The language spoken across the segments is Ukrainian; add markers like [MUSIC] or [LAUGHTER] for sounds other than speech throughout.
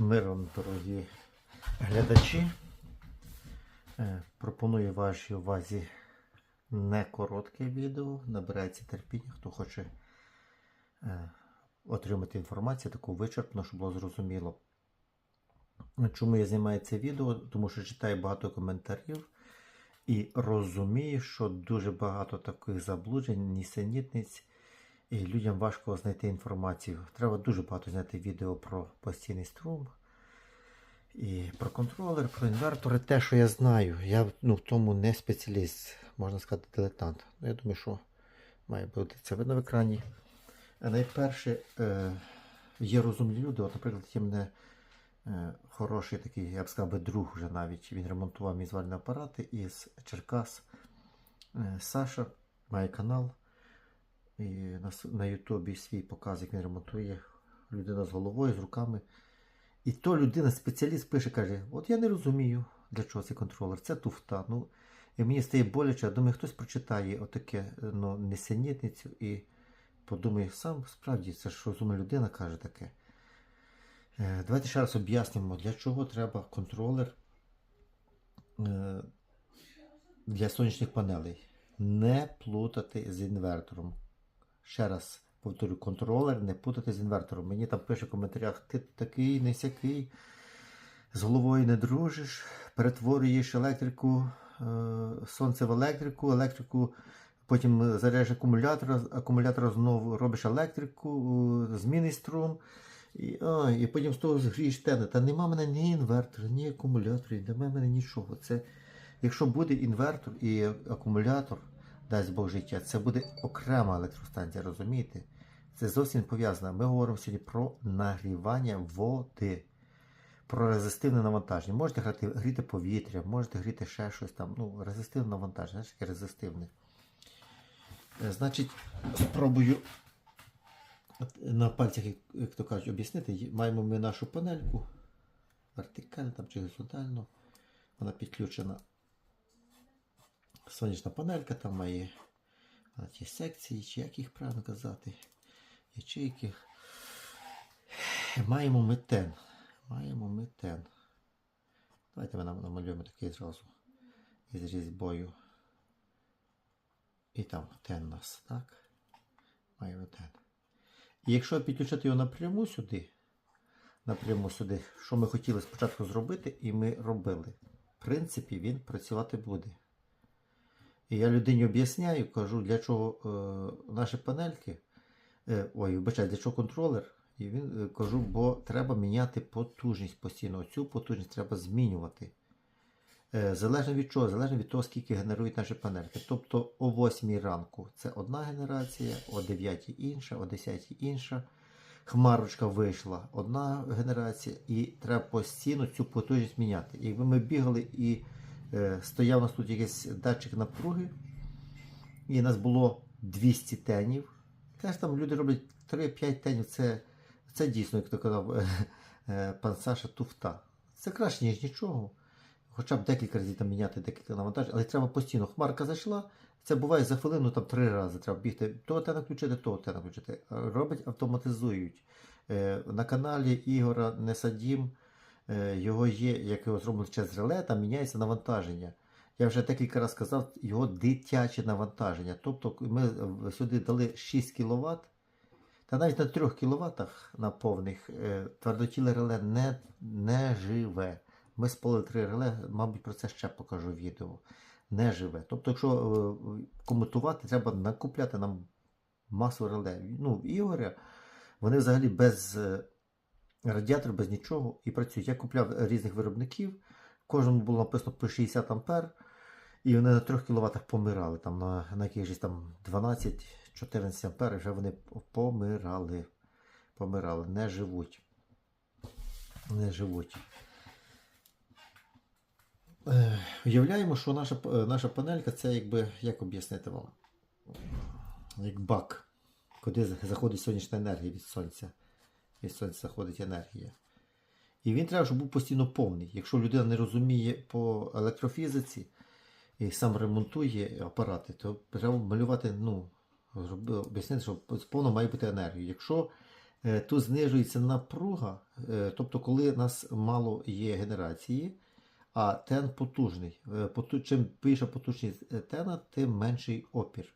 Миром, дорогі глядачі. Е, Пропоную вашій увазі не коротке відео. Набирається терпіння, хто хоче е, отримати інформацію таку вичерпну, щоб було зрозуміло. Чому я знімаю це відео? Тому що читаю багато коментарів і розумію, що дуже багато таких заблуджень, нісенітниць, і людям важко знайти інформацію. Треба дуже багато зняти відео про постійний струм, і про контролер, про інвертори. Те, що я знаю, я ну, в тому не спеціаліст, можна сказати, дилетант. Ну, Я думаю, що має бути це видно в екрані. А найперше, е, є розумні люди. От, наприклад, є мене е, хороший такий, я б сказав, друг вже навіть. Він ремонтував мізвальні апарати із Черкас. Е, Саша має канал. На, Ютубі свій показ, як він ремонтує. Людина з головою, з руками. І то людина, спеціаліст, пише, каже: От я не розумію, для чого цей контролер, це туфта. Ну, і мені стає боляче, я думаю, хтось прочитає отаке ну, несенітницю і подумає, сам справді, це ж розумна людина каже таке. Е, Давайте ще раз об'яснимо, для чого треба контролер е, для сонячних панелей. Не плутати з інвертором. Ще раз повторю, контролер не путати з інвертором. Мені там пише в коментарях, ти такий, не сякий, з головою не дружиш, перетворюєш електрику, е, сонце в електрику, електрику, потім заряджаєш акумулятор, з акумулятора знову робиш електрику, е, змінний струм. І, ой, і потім з того згрієш тене. Та нема в мене ні інвертора, ні акумуляторів, нема в мене нічого. Це, якщо буде інвертор і акумулятор, дасть Бог життя, це буде окрема електростанція, розумієте? Це зовсім пов'язано. Ми говоримо сьогодні про нагрівання води, про резистивне навантаження. Можете грати, гріти повітря, можете гріти ще щось там. Ну, резистивне навантаження, знаєш, яке резистивне. Е, Значить, спробую на пальцях, як то кажуть, об'яснити. Маємо ми нашу панельку вертикально там, чи горизонтально. Вона підключена. Сонячна панелька там має ті секції, чи як їх правильно казати, ячейки. Маємо ми тен. Маємо ми тен. Давайте ми нам- намалюємо такий зразу із різьбою. І там тен у нас, так? Маємо тен. І якщо підключити його напряму сюди, напряму сюди, що ми хотіли спочатку зробити, і ми робили. В принципі, він працювати буде. І я людині об'ясняю, кажу, для чого е, наші панельки, е, ой, вибачай, для чого контролер. І він е, кажу, бо треба міняти потужність постійно. Цю потужність треба змінювати. Е, залежно від чого? Залежно від того, скільки генерують наші панельки. Тобто о 8 ранку це одна генерація, о 9 інша, о 10 інша. Хмарочка вийшла одна генерація, і треба постійно цю потужність міняти. Якби ми бігали і стояв у нас тут якийсь датчик напруги, і у нас було 200 тенів. Теж там люди роблять 3-5 тенів. Це, це дійсно, як то казав е, е, пан Саша, туфта. Це краще, ніж нічого. Хоча б декілька разів там міняти декілька навантажень, але треба постійно. Хмарка зайшла. Це буває за хвилину там три рази треба бігти. То те включити, то те включити. Робить, автоматизують. Е, на каналі Ігора Несадім е, його є, як його зроблено через реле, там міняється навантаження. Я вже декілька разів сказав, його дитяче навантаження. Тобто ми е, сюди дали 6 кВт, та навіть на 3 кВт на повних е, твердотіле реле не, не живе. Ми спалили три реле, мабуть, про це ще покажу відео. Не живе. Тобто, якщо е, коментувати, треба накупляти нам масу реле. Ну, Ігоря вони взагалі без радіаторів, без нічого і працюють. Я купляв різних виробників, кожному було написано по 60 ампер, і вони на 3 кВт помирали. Там на, на якихось там 12-14 ампер, вже вони помирали. Помирали, не живуть. Не живуть. Уявляємо, що наша, наша панелька це якби, як об'яснити вам? Як бак, куди заходить сонячна енергія від сонця. Від сонця заходить енергія. І він треба, щоб був постійно повний. Якщо людина не розуміє по електрофізиці і сам ремонтує апарати, то треба малювати, ну, об'яснити, що повно має бути енергія. Якщо Е, Тут знижується напруга, е, тобто коли у нас мало є генерації, а тен потужний. Е, Чим більша потужність тена, тим менший опір.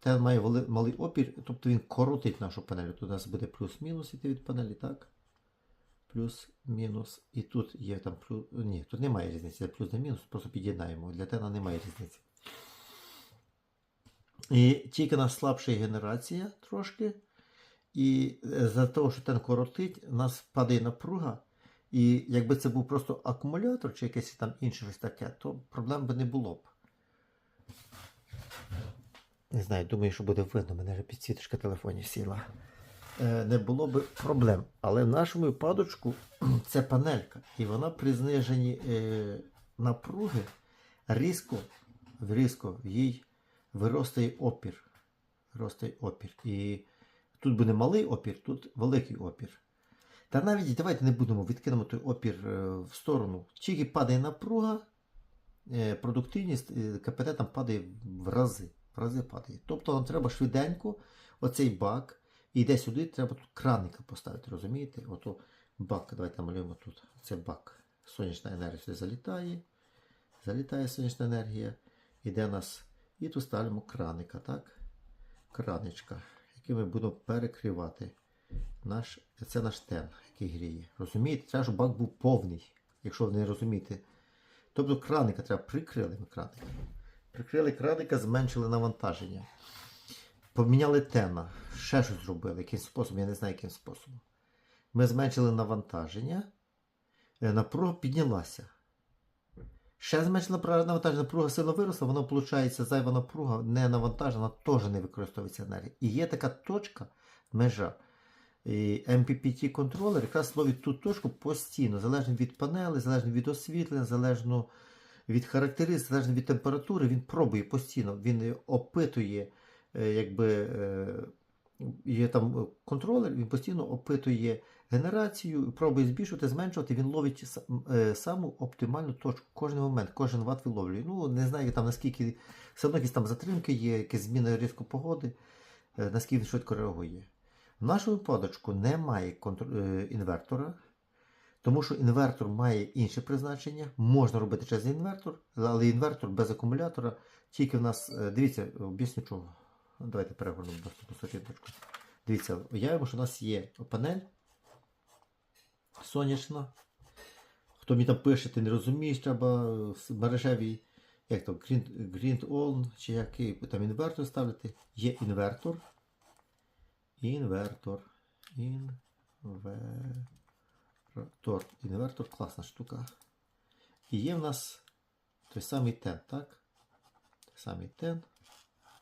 Тен має малий опір, тобто він коротить нашу панель. Тут у нас буде плюс-мінус іти від панелі, так? Плюс-мінус. І тут є там плюс. Ні, тут немає різниці. Це плюс та мінус, просто під'єднаємо. Для тена немає різниці. І тільки нас слабша генерація трошки. І е, за того, що тен коротить, у нас падає напруга. І якби це був просто акумулятор чи якесь там інше щось таке, то проблем би не було б. Не знаю, думаю, що буде видно, мене вже підсвіточка телефоні сіла. Е, Не було б проблем. Але в нашому випадочку [CLEARS THROAT] це панелька. І вона при зниженні е, напруги різко, різко їй виростає опір. Виростає опір. І тут буде малий опір, тут великий опір. Та навіть давайте не будемо відкинемо той опір е, в сторону. Тільки падає напруга, продуктивність КПТ там падає в рази. Рази. Тобто нам треба швиденько оцей бак. І йде сюди, треба тут краника поставити, розумієте? Ото бак, давайте малюємо тут. Це бак. Сонячна енергія сюди залітає. Залітає сонячна енергія. Іде нас. І тут ставимо краника, так? Краничка, який ми будемо перекривати. Наш, це наш тен, який гріє. Розумієте? Треба, щоб бак був повний, якщо ви не розумієте. Тобто краника треба прикрили ми. Прикрили краника, зменшили навантаження. Поміняли тена, ще щось зробили, яким способом, я не знаю, яким способом. Ми зменшили навантаження, е, напруга піднялася. Ще зменшила навантаження, напруга сильно виросла, воно виходить, зайва напруга не навантажена, теж не використовується енергія. І є така точка, межа. MPPT контролер якраз ловить ту точку постійно, залежно від панели, залежно від освітлення, залежно від характеристик, залежно від температури, він пробує постійно, він опитує, е, якби е, є там е, контролер, він постійно опитує генерацію, пробує збільшувати, зменшувати, він ловить е, саму оптимальну точку кожен момент, кожен ват виловлює. Ну, не знаю там наскільки, все одно якісь там затримки є, якісь зміни різко погоди, е, наскільки він швидко реагує. В нашому випадочку немає е, інвертора, тому що інвертор має інше призначення. Можна робити через інвертор, але інвертор без акумулятора тільки в нас. е, Дивіться, об'ясню чого. Давайте перегорнемо наступну сторіночку. Дивіться, уявимо, що у нас є панель сонячна. Хто мені там пише, ти не розумієш, треба мережевий, як Green, Green On, чи який там інвертор ставити. Є інвертор. Інвертор. Інвертор. Інвертор класна штука. І є в нас той самий тен, так? Той самий тен.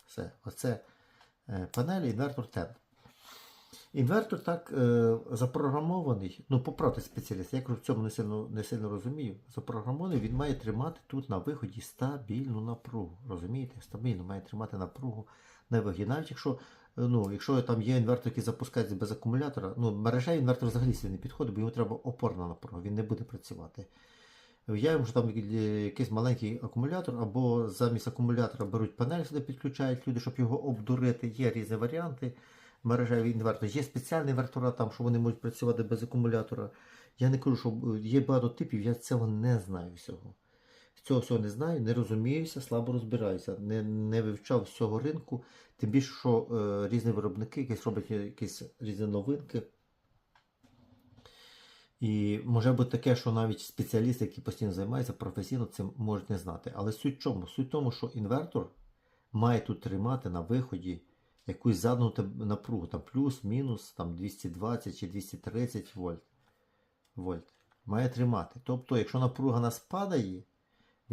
Все. Оце е, панель, інвертор тен. Інвертор так е, запрограмований, ну поправте спеціаліст, я в цьому не сильно, не сильно розумію. Запрограмований, він має тримати тут на виході стабільну напругу. Розумієте? Стабільно має тримати напругу на виході. Навіть якщо, ну, якщо там є інвертор, який запускається без акумулятора, ну мережа інвертор взагалі не підходить, бо йому треба опорна напруга, він не буде працювати. Уявимо, що там якийсь маленький акумулятор, або замість акумулятора беруть панель сюди підключають люди, щоб його обдурити. Є різні варіанти мережеві інвертори. Є спеціальні інвертора, там, що вони можуть працювати без акумулятора. Я не кажу, що е, є багато типів, я цього не знаю всього. Цього всього не знаю, не розуміюся, слабо розбираюся, не, не вивчав всього ринку, тим більше, що е, різні виробники якісь роблять якісь різні новинки. І може бути таке, що навіть спеціалісти, які постійно займаються професійно, цим можуть не знати. Але суть в чому? Суть в тому, що інвертор має тут тримати на виході якусь задану напругу, там плюс, мінус, там 220 чи 230 вольт. вольт. Має тримати. Тобто, якщо напруга нас падає,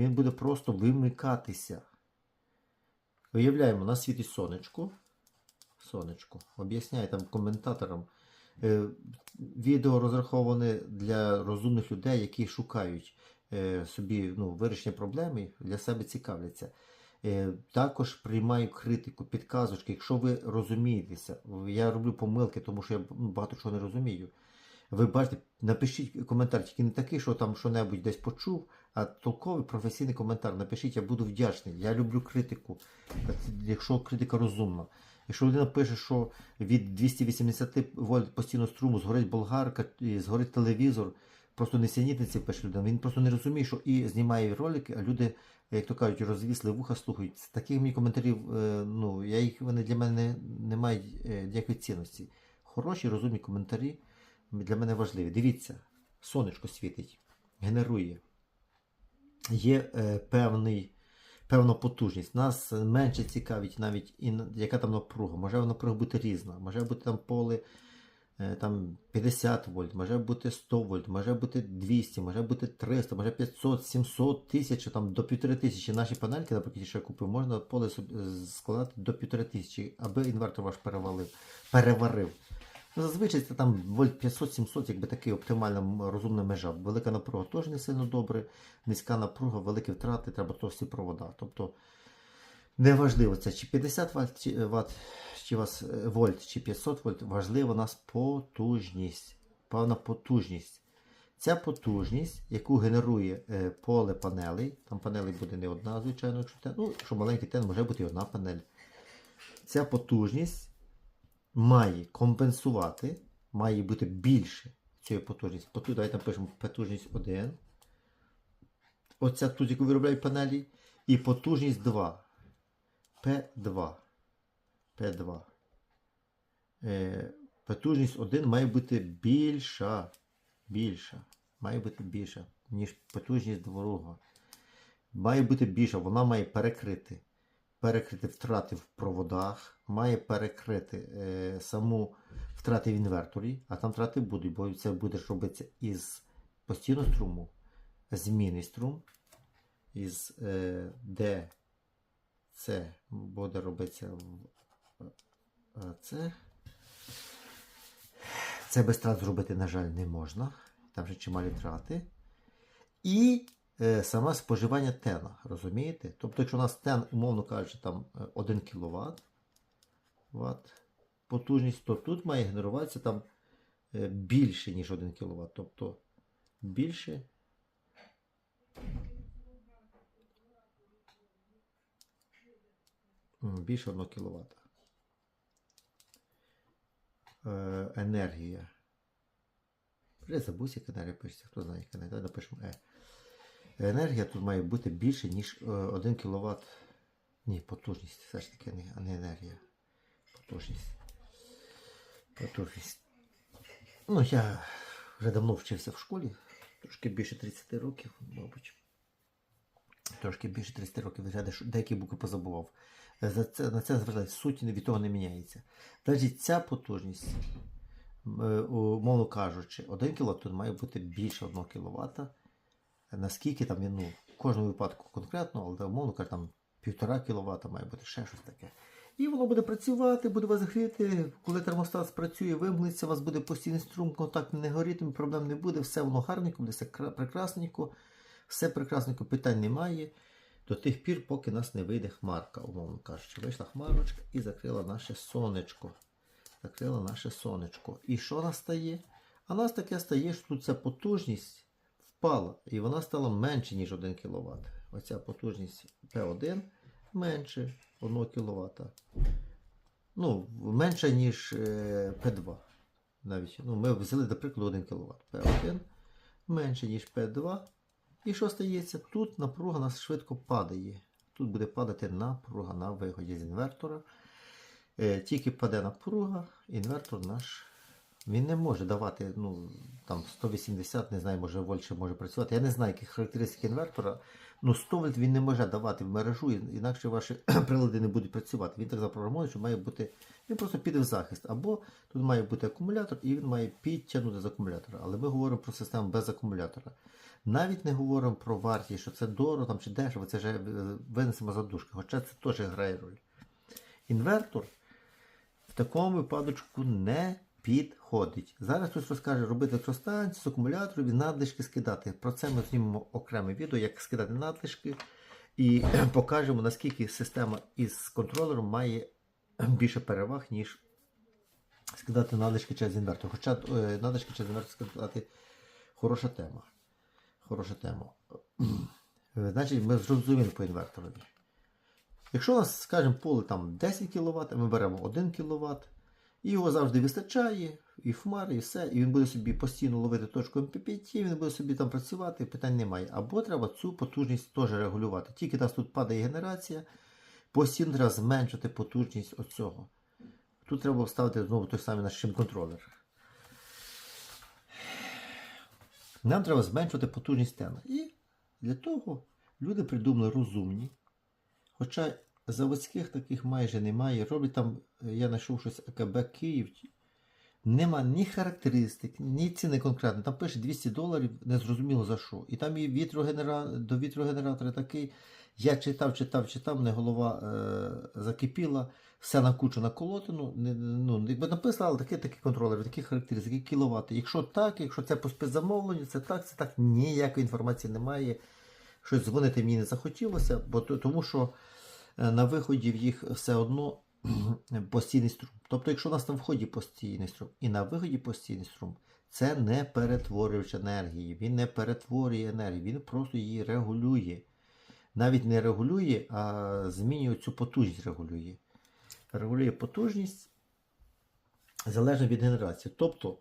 він буде просто вимикатися. Уявляємо, у нас світить сонечко. Сонечко. Об'ясняю там коментаторам. Е, Відео розраховане для розумних людей, які шукають е, собі ну, вирішення проблеми, для себе цікавляться. Е, Також приймаю критику, підказочки, якщо ви розумієтеся. Я роблю помилки, тому що я ну, багато чого не розумію. Ви бачите, напишіть коментар, тільки не такий, що там що-небудь десь почув, а толковий професійний коментар. Напишіть, я буду вдячний. Я люблю критику, якщо критика розумна. Якщо людина пише, що від 280 вольт постійно струму згорить болгарка, і згорить телевізор, просто несенітниці пише людина. Він просто не розуміє, що і знімає ролики, а люди, як то кажуть, розвісли вуха, слухають. Таких мені коментарів, е, ну, я їх вони для мене не, не мають е, ніякої цінності. Хороші, розумні коментарі для мене важливі. Дивіться, сонечко світить, генерує. Є е, певний, певна потужність. Нас менше цікавить навіть і яка там напруга. Може напруга бути різна. Може бути там поле е, там 50 вольт, може бути 100 вольт, може бути 200, може бути 300, може 500, 700, 1000, там до 1500. Наші панельки, наприклад, що я купив, можна поле складати до 1500, аби інвертор ваш перевалив, переварив. Ну, Зазвичай це там вольт 500-700, якби такий оптимальна розумна межа. Велика напруга теж не сильно добре, низька напруга, великі втрати, треба товсті провода. Тобто неважливо це чи 50 Вт, чи, Вт, чи вас е, вольт, чи 500 вольт, важлива у нас потужність, певна потужність. Ця потужність, яку генерує е, поле панелей, там панелей буде не одна, звичайно, якщо ну, якщо маленький тен, може бути і одна панель. Ця потужність має компенсувати, має бути більше цієї потужності. Поту- Давайте напишемо потужність 1. Оця тут, яку виробляють панелі, і потужність 2. P2. P2. Е, потужність 1 має бути більша. Більша. Має бути більша, ніж потужність друга. Має бути більша, вона має перекрити. Перекрити втрати в проводах, має перекрити е, саму втрати в інверторі, а там втрати будуть, бо це буде робитися із постійного струму, змінний струм, із е, де це буде робитися в е, це. Це без втрат зробити, на жаль, не можна. Там вже чималі втрати. І саме споживання тена, розумієте? Тобто, якщо у нас тен, умовно кажучи, там е, 1 кВт Вт, потужність, то тут має генеруватися там е, більше, ніж 1 кВт. Тобто більше. Більше 1 кВт. Е, енергія. Забувся, яка енергія пишеться, хто знає, яка енергія. Давай напишемо Е. Енергія тут має бути більше, ніж е, 1 кВт. Ні, потужність. Все ж таки, а не енергія. Потужність. Потужність. Ну, я вже давно вчився в школі. Трошки більше 30 років, мабуть. Трошки більше 30 років виглядає, деякі букви позабував. Е, За це, на це звертає суть від того не міняється. Навіть ця потужність, е, умовно кажучи, 1 кВт тут має бути більше 1 кВт. Наскільки там ну, в кожному випадку конкретно, але умовно кажучи, там 1,5 кВт має бути ще щось таке. І воно буде працювати, буде вас гріти. Коли термостат спрацює, вимкнеться, у вас буде постійний струм, контакт не горітиме, проблем не буде, все воно гарненько, буде все прекрасненько, все прекрасненько, питань немає. До тих пір, поки нас не вийде хмарка, умовно кажучи. Вийшла хмарочка і закрила наше сонечко. Закрила наше сонечко. І що настає? А нас таке стає, що тут ця потужність впала, і вона стала менше, ніж 1 кВт. Оця потужність P1 менше 1 кВт. Ну, менше, ніж е, P2. Навіть. Ну, ми взяли, до прикладу, 1 кВт. P1 менше, ніж P2. І що стається? Тут напруга у нас швидко падає. Тут буде падати напруга на виході з інвертора. Е, тільки паде напруга, інвертор наш. Він не може давати ну, там 180, не знаю, може вольт може працювати. Я не знаю, які характеристики інвертора. Ну 100 вольт він не може давати в мережу, інакше ваші [CLEARS THROAT] прилади не будуть працювати. Він так запрограмований, що має бути. Він просто піде в захист. Або тут має бути акумулятор, і він має підтягнути з акумулятора. Але ми говоримо про систему без акумулятора. Навіть не говоримо про вартість, що це дорого там, чи дешево, це вже винесемо задушки, хоча це теж грає роль. Інвертор в такому випадочку не підходить. Зараз хтось розкаже робити електростанцію з акумуляторів і надлишки скидати. Про це ми знімемо окреме відео, як скидати надлишки, і [CLEARS THROAT] покажемо, наскільки система із контролером має [CLEARS THROAT] більше переваг, ніж скидати надлишки через інвертор. Хоча е, надлишки через інвертор скидати хороша тема. Хороша тема. [CLEARS THROAT] Значить, ми зрозуміли по інверторові. Якщо у нас, скажімо, поле там 10 кВт, ми беремо 1 кВт, його завжди вистачає, і хмари, і все, і він буде собі постійно ловити точку МППТ, він буде собі там працювати, питань немає. Або треба цю потужність теж регулювати. Тільки нас тут падає генерація, постійно треба зменшити потужність оцього. Тут треба вставити знову той самий наш шим-контролер. Нам треба зменшувати потужність тена. І для того люди придумали розумні. Хоча заводських таких майже немає. Роблять там, е, я знайшов щось АКБ Київ. Нема ні характеристик, ні ціни конкретно. Там пише 200 доларів, незрозуміло за що. І там і вітрогенера... до вітрогенератора такий. Я читав, читав, читав, мене голова е... закипіла, все на кучу наколотено. Не, ну, якби написано, але такі, такі контролери, такі характеристики, кіловати. Якщо так, якщо це по спецзамовленню, це так, це так, ніякої інформації немає. Щось дзвонити мені не захотілося, бо тому що на виході в їх все одно [CLEARS THROAT] постійний струм. Тобто, якщо у нас на вході постійний струм і на виході постійний струм, це не перетворювач енергії. Він не перетворює енергію, він просто її регулює. Навіть не регулює, а змінює цю потужність регулює. Регулює потужність залежно від генерації. Тобто,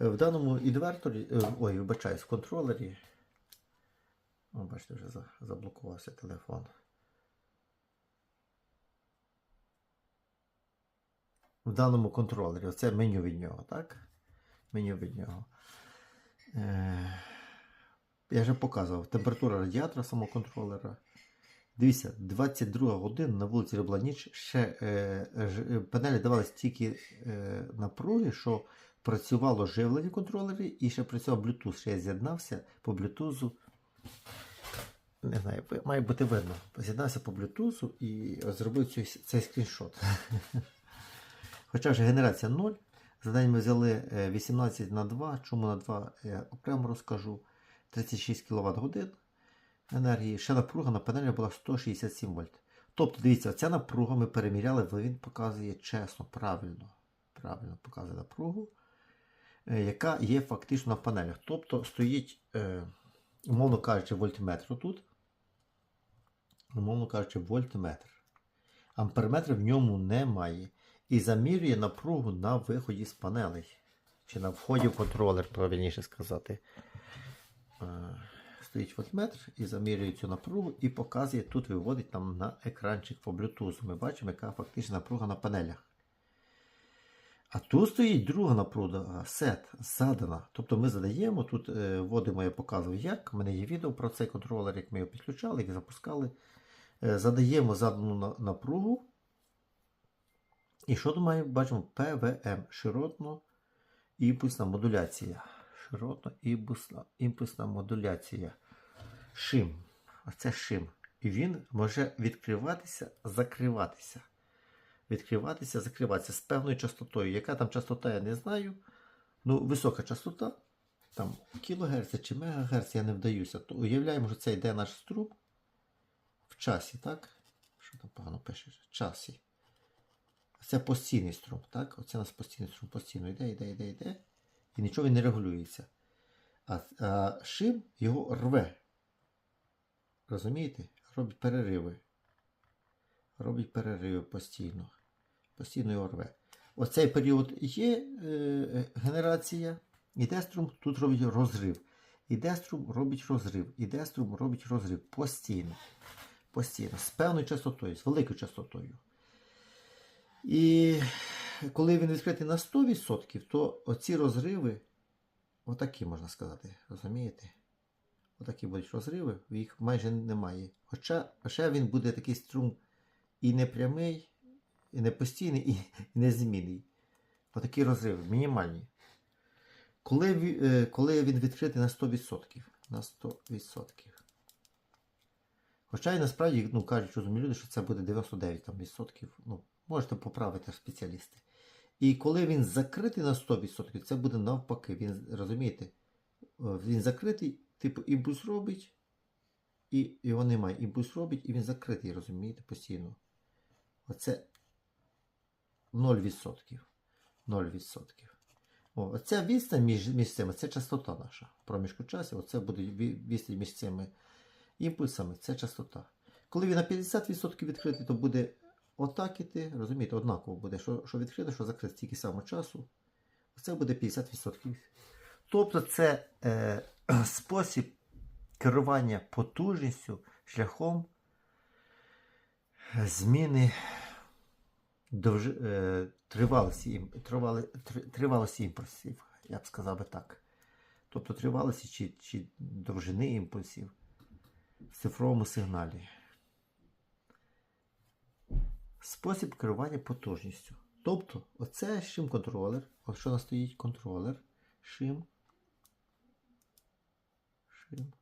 е, в даному інверторі, е, ой, вибачаюсь, в контролері. Бачите, вже заблокувався телефон. В даному контролері. Оце меню від нього, так? Меню від нього. Е, я вже показував температура радіатора самого контролера. Дивіться, 22 година на вулиці була ніч. Ще е, е, панелі давали стільки напруги, що працювало живлення в і ще працював Bluetooth. Ще я з'єднався по Bluetooth. Не знаю, має бути видно. З'єднався по Bluetooth і зробив цей скріншот. [LAUGHS] Хоча вже генерація 0. За день ми взяли е, 18 на 2. Чому на 2 я окремо розкажу. 36 кВт годин енергії. Ще напруга на панелі була 167 вольт. Тобто, дивіться, ця напруга ми переміряли, він показує чесно, правильно. Правильно показує напругу, е, яка є фактично на панелях. Тобто стоїть, е, умовно кажучи, вольтметр тут. Умовно кажучи, вольтметр. Амперметр в ньому немає. І замірює напругу на виході з панелей. Чи на вході в контролер, правильніше сказати. Е, Стоїть вольтметр і замірює цю напругу і показує, тут виводить нам на екранчик по Bluetooth. Ми бачимо, яка фактична напруга на панелях. А тут стоїть друга напруга, сет, задана. Тобто ми задаємо, тут е, вводимо, я показую як. У мене є відео про цей контролер, як ми його підключали, як запускали. Е, задаємо задану напругу. І що думаю, бачимо ПВМ широтно імпульсна модуляція. Широтно імпульсна, модуляція. Шим. Оце шим. І він може відкриватися, закриватися. Відкриватися, закриватися з певною частотою. Яка там частота, я не знаю. Ну, висока частота. Там кілогерц чи мегагерц, я не вдаюся. То уявляємо, що це йде наш струм в часі, так? Що там погано пише? В часі. Це постійний струм, так? Оце у нас постійний струм постійно йде, йде, йде, йде. І нічого він не регулюється. А, а шим його рве. Розумієте? Робить перериви. Робить перериви постійно. Постійно його рве. Оцей період є е, генерація, іде струм, тут робить розрив. Іде струм, робить розрив. Іде струм, робить розрив. Постійно. Постійно. З певною частотою, з великою частотою. І коли він відкритий на 100%, то оці розриви, отакі можна сказати, розумієте? Отакі будуть розриви, їх майже немає. Хоча ще він буде такий струм і не прямий, і не постійний, і, незмінний. Отакі розриви, мінімальні. Коли, е, коли він відкритий на 100%. На 100%. Хоча і насправді ну, кажуть розумні люди, що це буде 99 там, відсотків. Ну, можете поправити спеціалісти. І коли він закритий на 100%, це буде навпаки. Він, розумієте, е, він закритий, типу імпульс робить, і його немає. Імпульс робить, і він закритий, розумієте, постійно. Оце 0%. 0%. О, оця відстань між, між цими, це частота наша. Проміжку часу, оце буде ві- відстань між цими імпульсами, це частота. Коли він на 50% відкритий, то буде отак іти, розумієте, однаково буде, що, що відкрите, що закрите стільки само часу. Це буде 50%. Тобто це е, [CLEARS THROAT] спосіб керування потужністю шляхом зміни довж... е, тривалості, тривали... тривалості імпульсів, я б сказав би так. Тобто тривалості чи, чи довжини імпульсів в цифровому сигналі. Спосіб керування потужністю. Тобто, оце шим контролер. От що у нас стоїть контролер. Шим. Шим.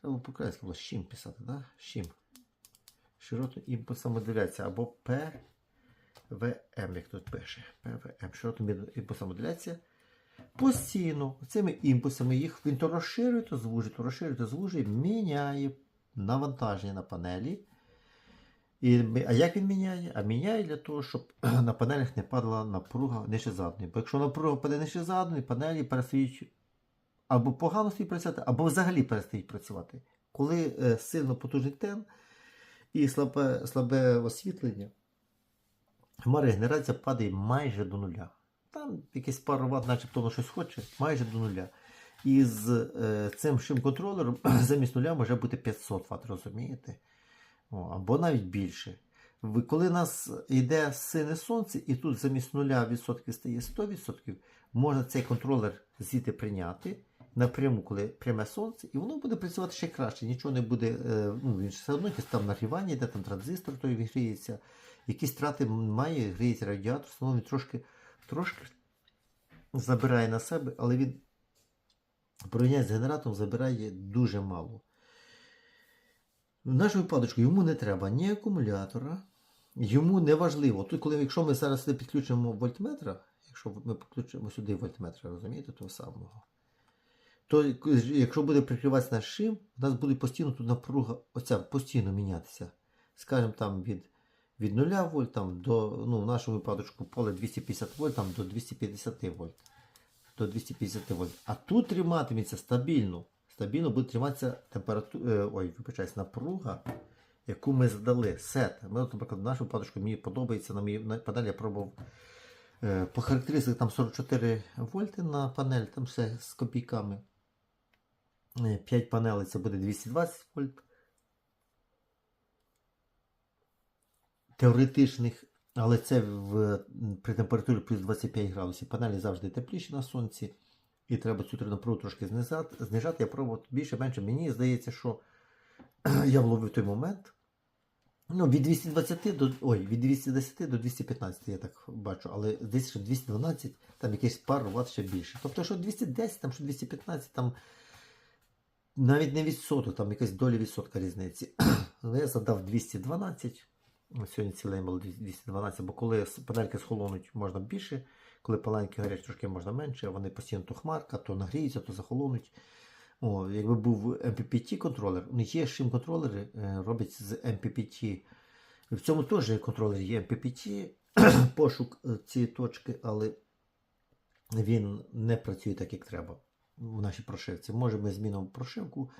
Треба було шим писати, да? Шим. Широтну імпульсомодуляція або ПВМ, як тут пише. ПВМ. Широтну імпульсомодуляція. Постійно цими імпульсами їх він то розширює, то звужує, то розширює, то звужує, міняє навантаження на панелі. І, а як він міняє? А міняє для того, щоб [CLEARS THROAT] на панелях не падала напруга нижче задної. Бо якщо напруга паде нижче задної, панелі перестають або погано стають працювати, або взагалі перестають працювати. Коли е, сильно потужний тен і слабе, слабе освітлення, генерація падає майже до нуля. Там якийсь пару ватт, начебто воно щось хоче, майже до нуля. І з е, цим шим контролером [CLEARS THROAT] замість нуля може бути 500 Вт, розумієте? Або навіть більше. Коли нас йде сине сонце, і тут замість нуля відсотків стає 100%, можна цей контролер звідти прийняти напряму, коли пряме сонце, і воно буде працювати ще краще. Нічого не буде, е, ну, він все одно якесь там нагрівання, йде там транзистор, той гріється, якісь втрати має, гріється радіатор, все одно він трошки, трошки забирає на себе, але він порівняно з генератором забирає дуже мало. В нашому випадку йому не треба ні акумулятора, йому не важливо. Тут, коли, якщо ми зараз сюди підключимо вольтметра, якщо ми підключимо сюди вольтметра, розумієте, того самого, то якщо буде прикриватися наш шим, у нас буде постійно тут напруга, оця постійно мінятися. Скажімо, там від, від 0 вольт там, до, ну, в нашому випадку поле 250 вольт там, до 250 вольт. До 250 вольт. А тут триматиметься стабільно. Стабільно буде триматися температура, ой, вибачаюсь, напруга, яку ми задали. Сет. Ми, наприклад, в нашому випадку мені подобається на моїй на панелі я пробував е, по характеристиках там 44 вольти на панель, там все з копійками. 5 панелей це буде 220 вольт. Теоретичних, але це в, при температурі плюс 25 градусів. Панелі завжди тепліші на сонці. І треба цю напругу трошки знижати. Я пробував більше-менше. Мені здається, що [CLEARS THROAT] я вловив той момент. Ну, від 220 до. Ой, від 210 до 215 я так бачу, але десь що 212, там якийсь пару ватт ще більше. Тобто, що 210, там що 215, там навіть не відсоток, там якась доля відсотка різниці. [CLEARS THROAT] Але я задав 212. Сьогодні цілий було 212, бо коли панельки схолонуть, можна більше, коли паленьки горять, трошки можна менше, вони постійно то хмарка, то нагріються, то захолонуть. О, якби був MPPT контролер, у є шим контролери, е, роблять з MPPT. В цьому теж контролер є MPPT, [CLEARS THROAT] пошук е, цієї точки, але він не працює так, як треба в нашій прошивці. Може, ми змінимо прошивку,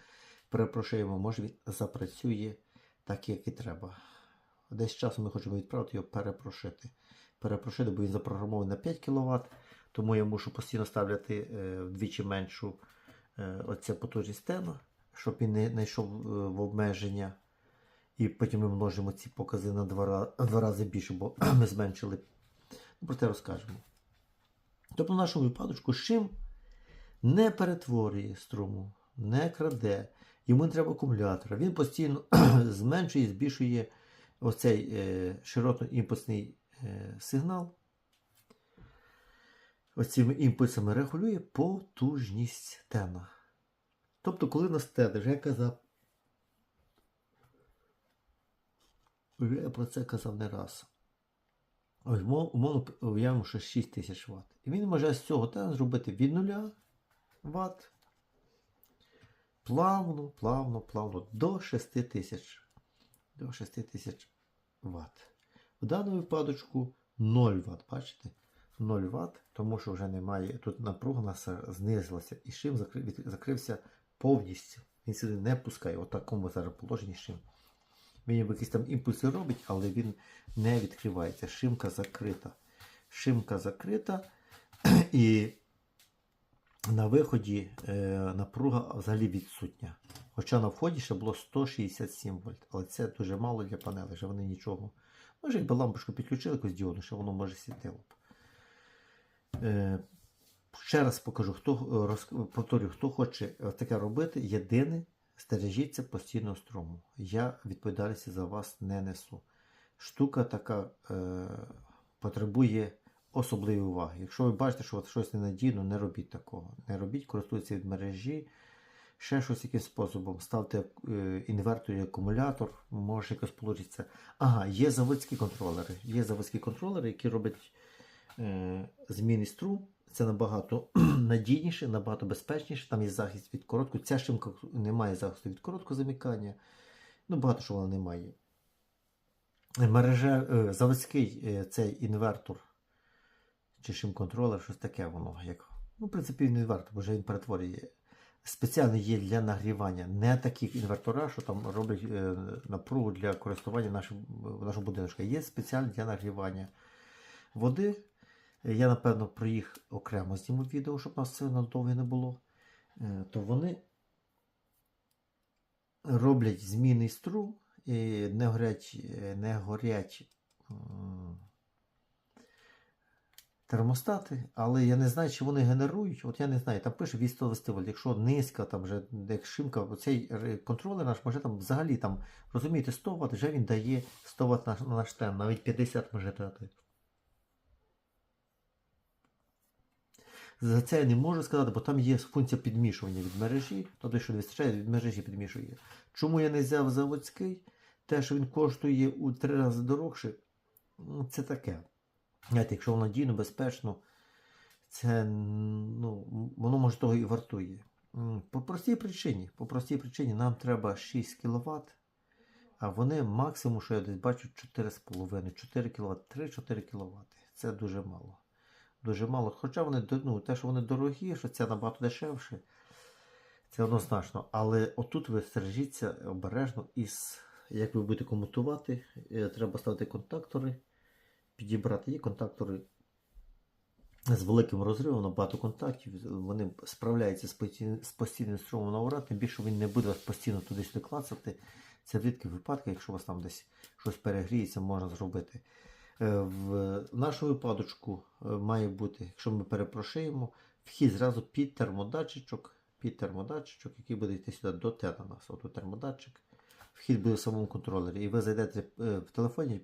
перепрошуємо, може він запрацює так, як і треба. Десь часом ми хочемо відправити його перепрошити. Перепрошити, бо він запрограмований на 5 кВт, тому я мушу постійно ставляти е, вдвічі меншу е, оця потужність стена, щоб він не, не йшов е, в обмеження. І потім ми множимо ці покази на два, два рази більше, бо [CLEARS THROAT] ми зменшили. Ну, про це розкажемо. Тобто в нашому випадку шим не перетворює струму, не краде, йому не треба акумулятора. Він постійно [CLEARS THROAT] зменшує і збільшує оцей е, широтно-імпульсний сигнал. Оцими імпульсами регулює потужність тена. Тобто, коли на стеди, вже казав, вже я про це казав не раз. Умовно уявимо, що 6 тисяч Вт. І він може з цього тена зробити від 0 Вт плавно, плавно, плавно до 6 тисяч. До 6 тисяч Вт. В даному випадку 0 Вт, бачите? 0 Вт, тому що вже немає. Тут напруга у нас знизилася і шим закри- закрився повністю. Він сюди не пускає. В такому зараз положенні шим. Він якісь там імпульси робить, але він не відкривається. Шимка закрита. Шимка закрита. [CLEARS THROAT] І на виході е, напруга взагалі відсутня. Хоча на вході ще було 167 вольт. Але це дуже мало для панелей, що вони нічого. Може, якби лампочку підключили якусь діоду, що воно може світило б. Е, ще раз покажу, хто е, роз, повторю, хто хоче е, таке робити, єдине, стережіться постійного струму. Я відповідальності за вас не несу. Штука така е, потребує особливої уваги. Якщо ви бачите, що от щось ненадійно, не робіть такого. Не робіть, користуйтеся від мережі. Ще щось яким способом. Ставте е, інвертор і акумулятор, може якось вийде. Ага, є заводські контролери. Є заводські контролери, які роблять е, зміни струм. Це набагато [CLEARS THROAT] надійніше, набагато безпечніше. Там є захист від короткого. Ця шимка не має захисту від короткого замикання. Ну, багато що вона не має. Мережа, е, заводський е, цей інвертор чи шим-контролер, щось таке воно. Як, ну, в принципі, він інвертор, бо вже він перетворює. Спеціально є для нагрівання. Не такі інвертора, що там роблять е, напругу для користування нашим, в нашому будинку. Є спеціально для нагрівання води. Я, напевно, про їх окремо зніму відео, щоб нас це надовго не було. Е, То вони роблять змінний струм і не горять, е, не горять термостати, але я не знаю, чи вони генерують. От я не знаю, там пише від 120 вольт. Якщо низька, там вже як шимка, цей контролер наш може там взагалі там, розумієте, 100 Вт, вже він дає 100 Вт на, на наш тем, навіть 50 може дати. За це я не можу сказати, бо там є функція підмішування від мережі, тобто, що не вистачає, від мережі підмішує. Чому я не взяв заводський? Те, що він коштує у три рази дорогше, ну, це таке. Знаєте, якщо воно надійно, безпечно, це ну, воно може того і вартує. По простій причині, по простій причині нам треба 6 кВт, а вони максимум, що я десь бачу, 4,5, 4 кВт, 3-4 кВт. Це дуже мало. Дуже мало. Хоча вони ну, те, що вони дорогі, що це набагато дешевше, це однозначно. Але отут ви стережіться обережно із, як ви будете комутувати, е, треба ставити контактори, підібрати. Є контактори з великим розривом, на багато контактів. Вони справляються з постійним, струмом на урад, тим більше він не буде вас постійно туди-сюди клацати. Це в рідких якщо у вас там десь щось перегріється, можна зробити. Е, В нашому випадочку е, має бути, якщо ми перепрошуємо, вхід зразу під термодатчичок, під термодатчичок, який буде йти сюди до тена нас. От термодатчик. Вхід буде в самому контролері. І ви зайдете е, в телефоні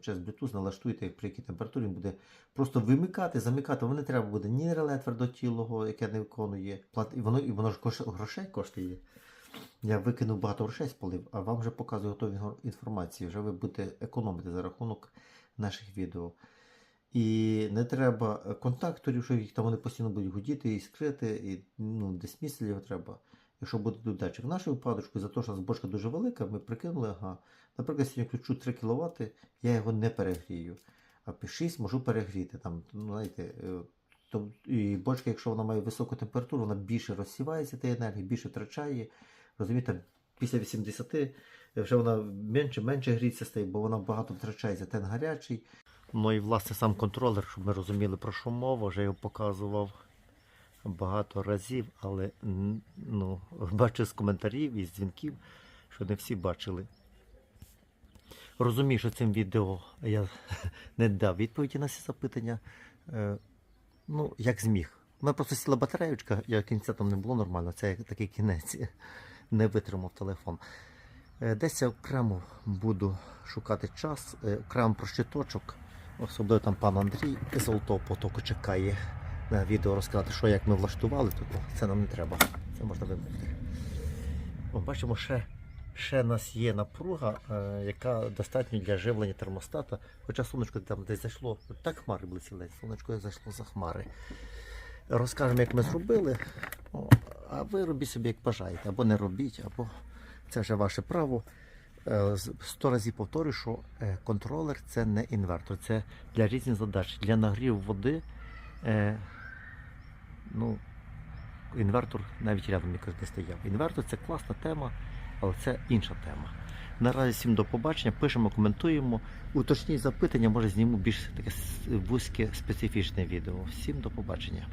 через Bluetooth, налаштуєте, при якій температурі він буде просто вимикати, замикати. Воно не треба буде ні реле твердотілого, яке не виконує. І воно, і воно ж грошей коштує. Я викинув багато грошей спалив, а вам вже показую готові інфор- інформації. Вже ви будете економити за рахунок наших відео. І не треба е, контакторів, що їх там вони постійно будуть гудіти і скрити, і ну, десь місце його треба, якщо буде тут. В нашому випадку, за те, що бочка дуже велика, ми прикинули, ага. Наприклад, сьогодні включу 3 кВт, я його не перегрію. А під 6 можу перегріти. Там, ну, знаєте, е, то, і бочка, якщо вона має високу температуру, вона більше розсівається тієї енергії, більше втрачає. Розумієте, після 80 вже вона менше менше гріться стає, бо вона багато втрачається. Тен гарячий. Ну і власне сам контролер, щоб ми розуміли про що мова, вже його показував багато разів, але ну, бачу з коментарів і з дзвінків, що не всі бачили. Розумію, що цим відео я [LAUGHS] не дав відповіді на всі запитання. Е, ну, як зміг. У мене просто сіла батареючка, я кінця там не було нормально, це як такий кінець. [LAUGHS] Не витримав телефон. Е, Десь я окремо буду шукати час, е, окремо про щиточок. Особливо там пан Андрій з Золотого потоку чекає на відео розказати, що як ми влаштували тут. Це нам не треба. Це можна вимкнути. О, бачимо, ще, ще в нас є напруга, е, яка достатньо для живлення термостата. Хоча сонечко там десь зайшло, так хмари блисіли, сонечко зайшло за хмари. Розкажемо, як ми зробили. О, а ви робіть собі, як бажаєте, або не робіть, або це вже ваше право. Е, Сто разів повторюю, що е, контролер це не інвертор, це для різних задач. Для нагріву води. Ну, інвертор навіть рядом не стояв. Інвертор це класна тема, але це інша тема. Наразі всім до побачення. Пишемо, коментуємо. Уточніть запитання, може зніму більш таке вузьке специфічне відео. Всім до побачення.